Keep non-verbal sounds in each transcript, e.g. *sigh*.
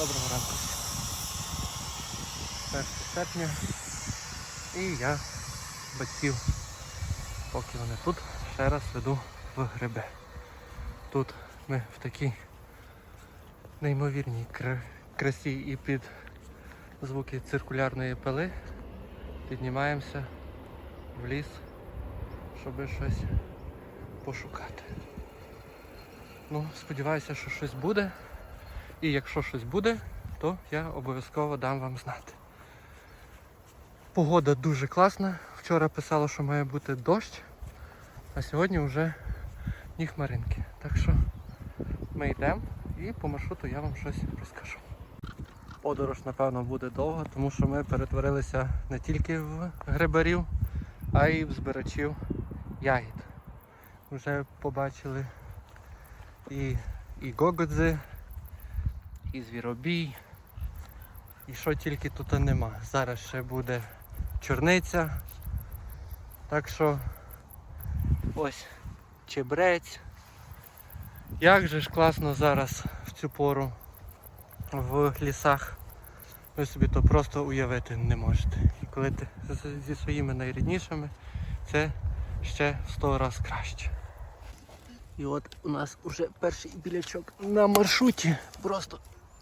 Доброго ранку. 1 серпня. І я батьків, поки вони тут, ще раз веду в гриби. Тут ми в такій неймовірній красі і під звуки циркулярної пили піднімаємося в ліс, щоб щось пошукати. Ну, сподіваюся, що щось буде. І якщо щось буде, то я обов'язково дам вам знати. Погода дуже класна. Вчора писало, що має бути дощ, а сьогодні вже ні хмаринки. Так що ми йдемо і по маршруту я вам щось розкажу. Подорож, напевно, буде довго, тому що ми перетворилися не тільки в грибарів, а й в збирачів ягід. Вже побачили і, і гогодзи, і звіробій, і що тільки тут нема. Зараз ще буде чорниця. Так що ось чебрець. Як же ж класно зараз в цю пору в лісах. Ви собі то просто уявити не можете. І коли ти зі своїми найріднішими, це ще в 100 разів краще. І от у нас вже перший білячок на маршруті. Просто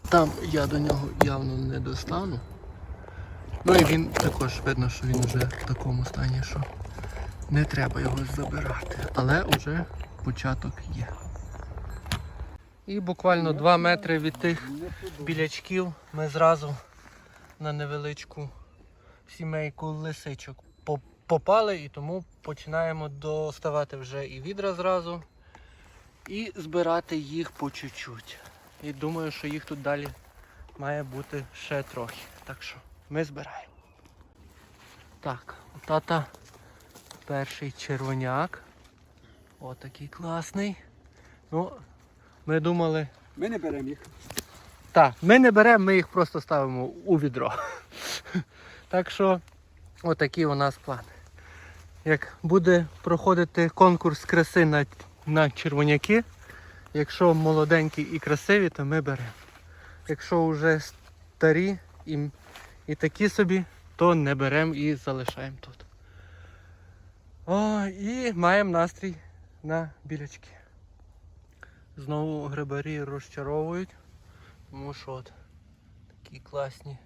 там я до нього явно не достану. Ну і він також видно, що він вже в такому стані, що не треба його забирати. Але вже початок є. І буквально 2 метри від тих білячків ми зразу на невеличку сімейку лисичок попали і тому починаємо доставати вже і відра зразу і збирати їх по чуть-чуть. І думаю, що їх тут далі має бути ще трохи. Так що ми збираємо. Так, у тата перший червоняк. Отакий класний. Ну, ми думали, Ми не беремо їх. так, ми не беремо, ми їх просто ставимо у відро. Так що, отакі у нас плани. Як буде проходити конкурс краси на, на червоняки, якщо молоденькі і красиві, то ми беремо. Якщо вже старі і, і такі собі, то не беремо і залишаємо тут. О, і маємо настрій на білячки. Знову грибарі розчаровують. Тому що от такі класні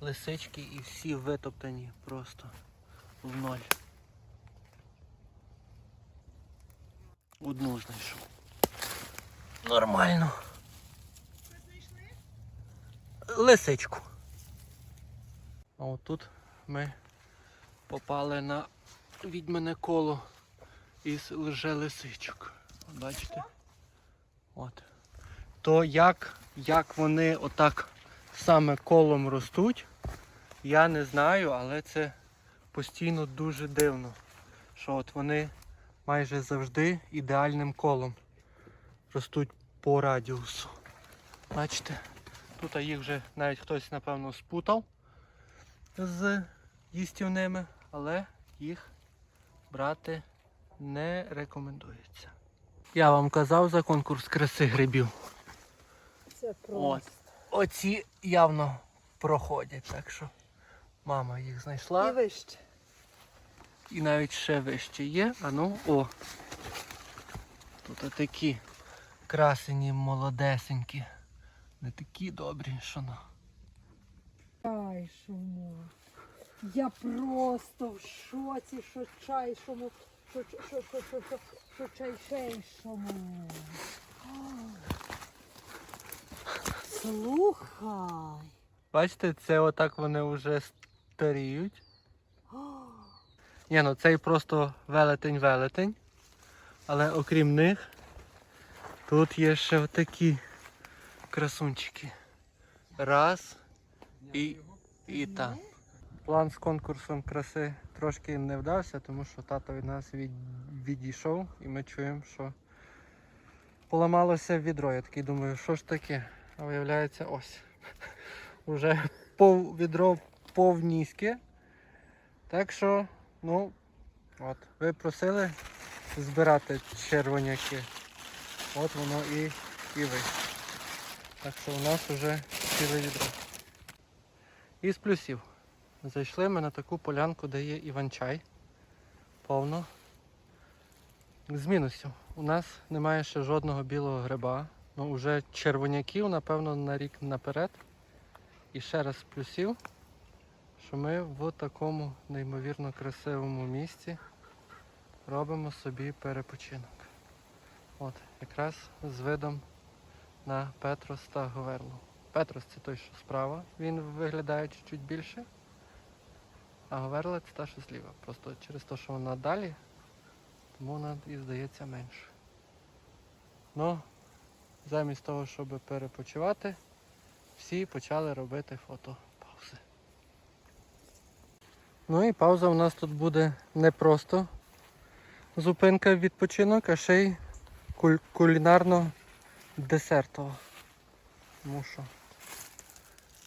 лисички і всі витоптані просто в ноль. Одну знайшов. Нормально. Лисичку. А отут ми попали на відьмине коло із лже лисичок. Бачите? От то як, як вони отак саме колом ростуть, я не знаю, але це постійно дуже дивно, що от вони майже завжди ідеальним колом ростуть по радіусу. Бачите, тут їх вже навіть хтось, напевно, спутав з їстівними, але їх брати не рекомендується. Я вам казав за конкурс краси грибів. Це От. Оці явно проходять, так що мама їх І знайшла. вище. І навіть ще вище є. А ну, о. Тут такі красені, молодесенькі. Не такі добрі, що на. Ай, шуму. Я просто в шоці, що чайшому, що, що, що, що, що, що, що чайшейшому. Слухай. Бачите, це отак вони вже старіють. *gasps* Ні, ну цей просто велетень-велетень. Але окрім них, тут є ще отакі красунчики. Раз і, і там. План з конкурсом краси трошки не вдався, тому що тато від нас від, відійшов і ми чуємо, що поламалося відро. Я такий думаю, що ж таке? А виявляється ось. *laughs* Уже пов відро повністю. Так що, ну, от, ви просили збирати червоняки. От воно і, і. Так що у нас вже ціле відро. Із плюсів. Зайшли ми на таку полянку, де є іван-чай. Повно. З мінусів. У нас немає ще жодного білого гриба. Ну, вже червоняків, напевно, на рік наперед. І ще раз з плюсів, що ми в такому неймовірно красивому місці робимо собі перепочинок. От, якраз з видом на Петрос та Говерлу. Петрос це той, що справа, він виглядає чуть-чуть більше. А Говерла це та, що зліва. Просто через те, що вона далі, тому вона і здається менше. Ну, замість того, щоб перепочивати, всі почали робити фотопаузи. Ну і пауза у нас тут буде не просто зупинка відпочинок, а ще й куль- кулінарно-десертова. Тому що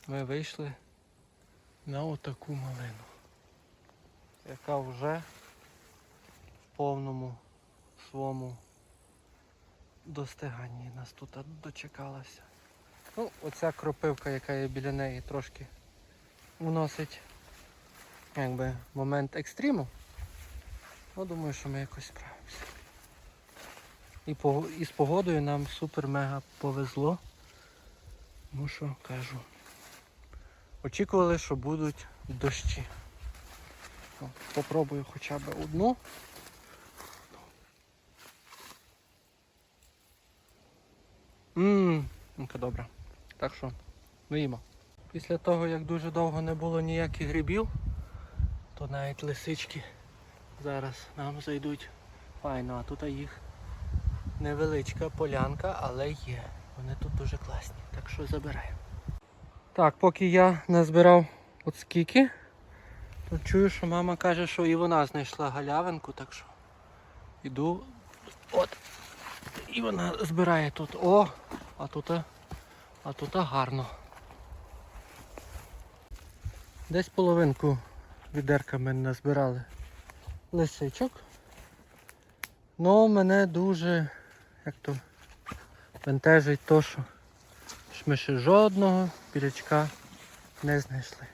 ми вийшли на отаку малину, яка вже в повному своєму достиганні нас тут дочекалася. Ну, оця кропивка, яка є біля неї, трошки вносить якби, момент екстриму. Ну, думаю, що ми якось справимося. І, і з погодою нам супер-мега повезло. Тому що кажу. Очікували, що будуть дощі. О, Попробую хоча б одну. Ммм, яка добра. Так що, ну їмо. Після того, як дуже довго не було ніяких грибів, то навіть лисички зараз нам зайдуть файно, а тут їх невеличка полянка, але є. Вони тут дуже класні, так що забираємо. Так, поки я назбирав от скільки, то чую, що мама каже, що і вона знайшла галявинку, так що іду. От. І вона збирає тут. О! А тут, а тут гарно. Десь половинку відерка ми назбирали лисичок. Ну мене дуже як то бентежить то, що ми ще жодного білячка не знайшли.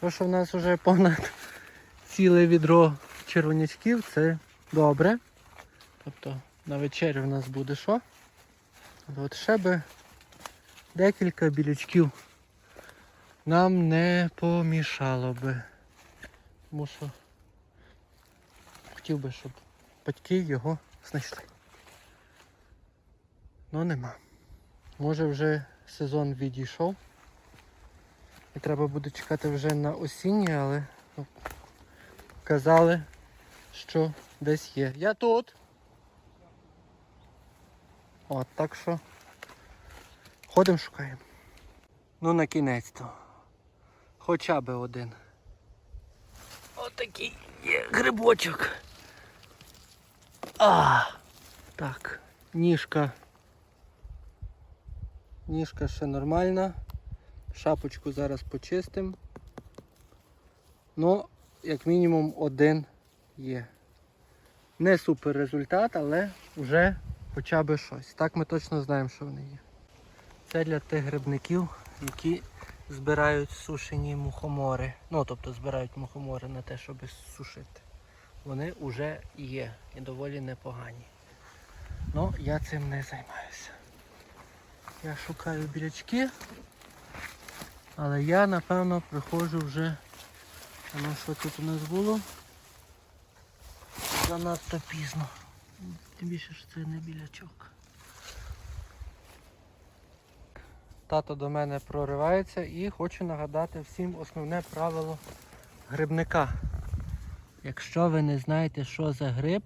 То, що в нас вже понад ціле відро червонячків, це добре. Тобто на вечерю в нас буде що? От ще би декілька білячків нам не помішало би. Тому хотів би, щоб батьки його знайшли. Ну нема. Може вже сезон відійшов. І треба буде чекати вже на осіннє, але ну, казали, що десь є. Я тут. От, так що ходимо, шукаємо. Ну на кінець то. Хоча би один. Отакий є грибочок. А, так, ніжка. Ніжка ще нормальна. Шапочку зараз почистимо. Ну, як мінімум один є. Не супер результат, але вже хоча б щось. Так ми точно знаємо, що вони є. Це для тих грибників, які збирають сушені мухомори. Ну, тобто збирають мухомори на те, щоб сушити. Вони вже є і доволі непогані. Ну, я цим не займаюся. Я шукаю білячки, але я напевно приходжу вже. Ну що тут у нас було? Занадто пізно. Тим більше що це не білячок. Тато до мене проривається і хочу нагадати всім основне правило грибника. Якщо ви не знаєте, що за гриб,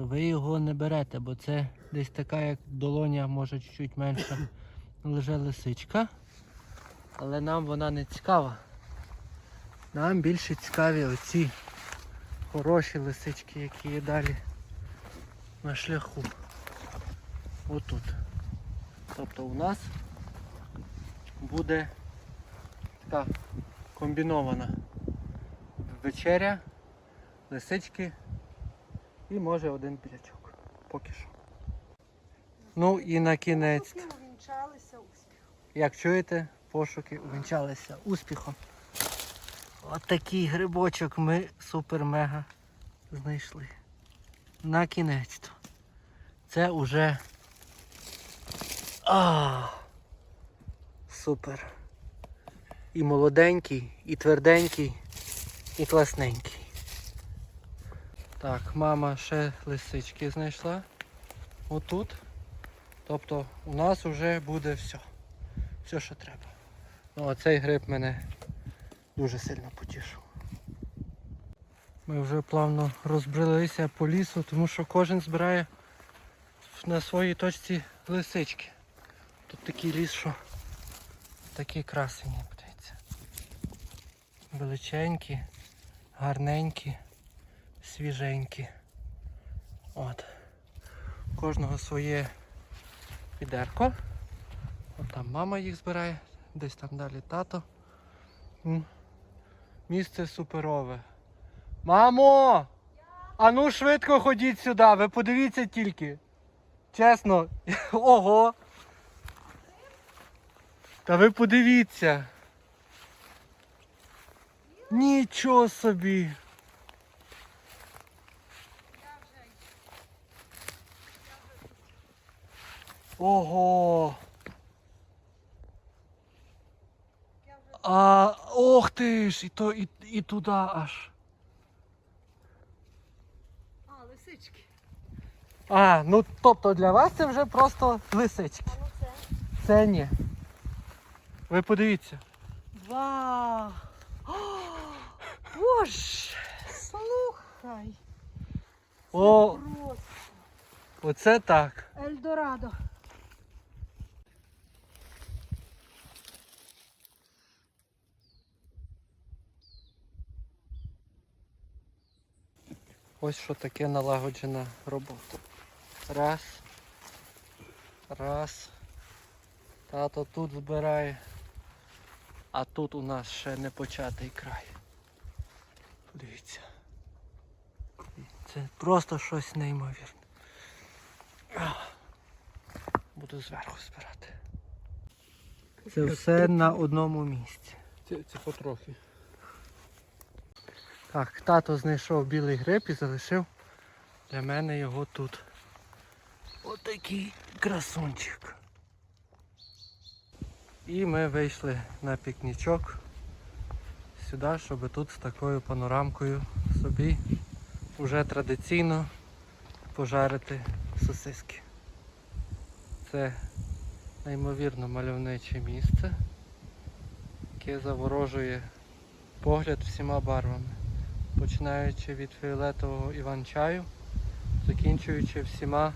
то ви його не берете, бо це десь така, як долоня, може чуть-чуть менша, лежа лисичка. Але нам вона не цікава. Нам більше цікаві оці хороші лисички, які є далі на шляху. Отут. Тобто у нас буде така комбінована вечеря, лисички і може один білячок. Поки що. Ну і на кінець. Увінчалися успіхом. Як чуєте, пошуки увінчалися успіхом. От такий грибочок ми супер-мега знайшли. На кінець. Це уже. А, супер. І молоденький, і тверденький, і класненький. Так, мама ще лисички знайшла. Отут. Тобто у нас вже буде все. Все, що треба. Ну, а цей гриб мене дуже сильно потішив. Ми вже плавно розбрелися по лісу, тому що кожен збирає на своїй точці лисички. Тут такий ліс, що такі красені, подивіться. Величенькі, гарненькі, свіженькі. От. Кожного своє відерко. От там мама їх збирає, десь там далі тато. Місце суперове. Мамо! А ну швидко ходіть сюди, ви подивіться тільки. Чесно. *laughs* Ого. Та ви подивіться. Нічого собі. Ого. А, ох ти ж, і то і, і туди аж. А, лисички. А, ну тобто для вас це вже просто лисички. А ну це? Це ні. Ви подивіться. Вау! О, Боже! Слухай! О, Просто оце так. Ельдорадо. Ось що таке налагоджена робота. Раз. Раз. Тато тут збирає. А тут у нас ще не початий край. Подивіться. Це просто щось неймовірне. Буду зверху збирати. Це все на одному місці. Це, це потрохи. Так, тато знайшов білий гриб і залишив для мене його тут. Отакий красунчик. І ми вийшли на пікнічок сюди, щоб тут з такою панорамкою собі вже традиційно пожарити сосиски. Це неймовірно мальовниче місце, яке заворожує погляд всіма барвами починаючи від фіолетового іван-чаю, закінчуючи всіма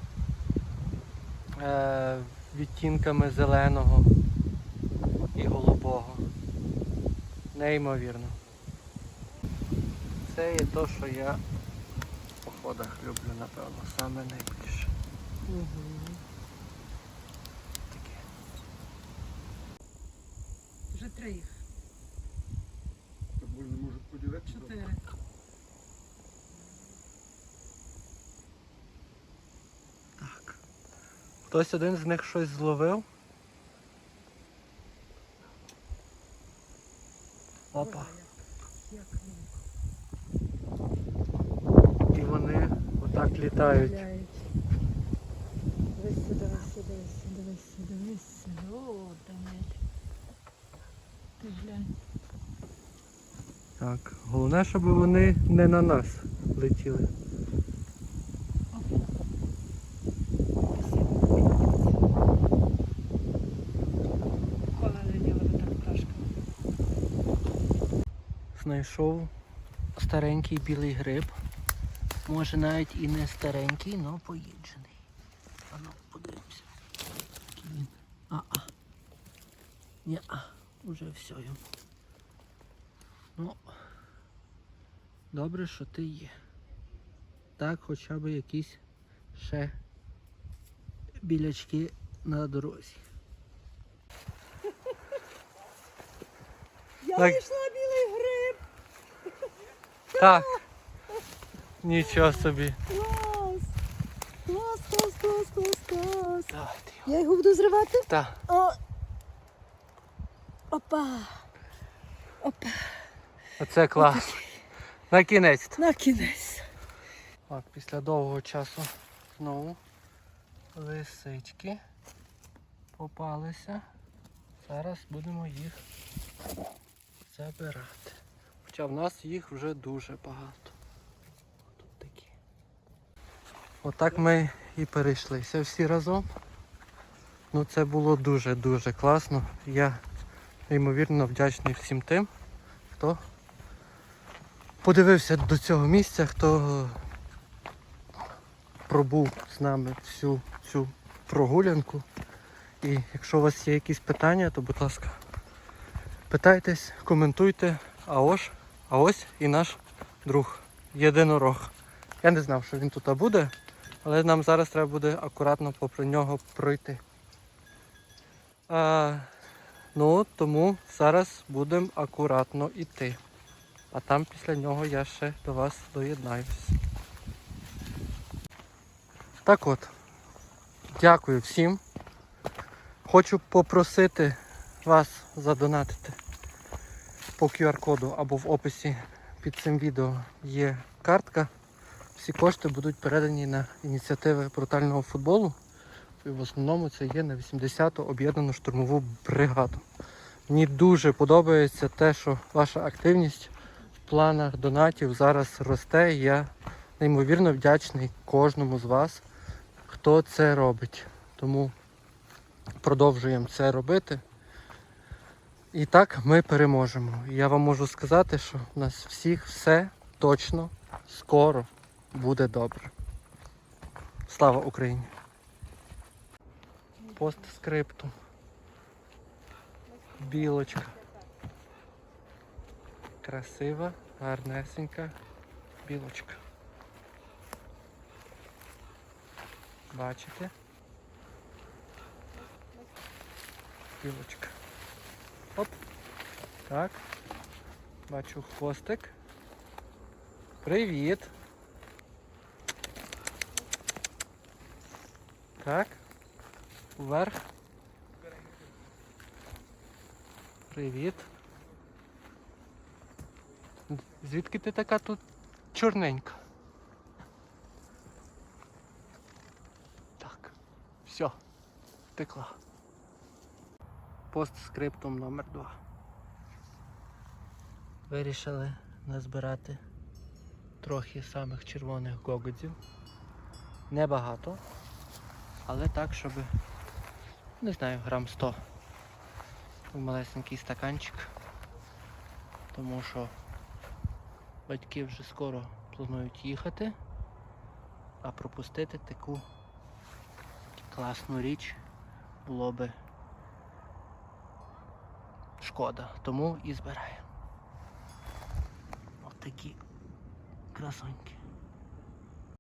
е, відтінками зеленого і голубого. Неймовірно. Це є те, що я в походах люблю, напевно, саме найбільше. Таке. Вже три їх. Так можна може поділити. Чотири. Так. Хтось один з них щось зловив. Опа. І вони отак літають. Сюди, дивись сюди, дивись сюди. О, Данель. Ти. Так, головне, щоб вони не на нас летіли. Коли летіла би так пташка. Знайшов старенький білий гриб. Може навіть і не старенький, але поїджений. А ну, подивимося. Він. А-а. Ні-а, уже все йому. Ну, добре, що ти є. Так, хоча б якісь ще білячки на дорозі. Я Так. знайшла гриб. Так. Нічого собі. Клас. Клас, клас, клас, клас, клас. Його. Я його буду зривати? Так. О, Опа. Опа. Оце клас. На кінець. На кінець. Так, після довгого часу знову лисички попалися. Зараз будемо їх забирати. Хоча в нас їх вже дуже багато. Тут такі. Отак ми і перейшлися всі разом. Ну це було дуже-дуже класно. Я неймовірно вдячний всім тим, хто подивився до цього місця, хто пробув з нами всю цю прогулянку. І якщо у вас є якісь питання, то будь ласка, питайтесь, коментуйте. А ось, а ось і наш друг, єдинорог. Я не знав, що він тут буде, але нам зараз треба буде акуратно попри нього пройти. А, ну, тому зараз будемо акуратно йти. А там після нього я ще до вас доєднаюсь. Так от, дякую всім. Хочу попросити вас задонатити по QR-коду або в описі під цим відео є картка. Всі кошти будуть передані на ініціативи брутального футболу. І в основному це є на 80-ту об'єднану штурмову бригаду. Мені дуже подобається те, що ваша активність в планах донатів зараз росте. Я неймовірно вдячний кожному з вас, хто це робить. Тому продовжуємо це робити. І так ми переможемо. Я вам можу сказати, що в нас всіх все точно скоро буде добре. Слава Україні! Постскриптум. Білочка. Красива, гарнесенька білочка. Бачите? Білочка. Оп. Так. Бачу хвостик. Привіт. Так. Вверх. Привіт. Звідки ти така тут чорненька? Так. Все. Втекла. Постскриптум номер 2 Вирішили назбирати трохи самих червоних гогодзів. Небагато, але так, щоб, не знаю, грам 100 в малесенький стаканчик. Тому що батьки вже скоро планують їхати, а пропустити таку класну річ було би шкода, тому і збираємо. Ось такі красоньки.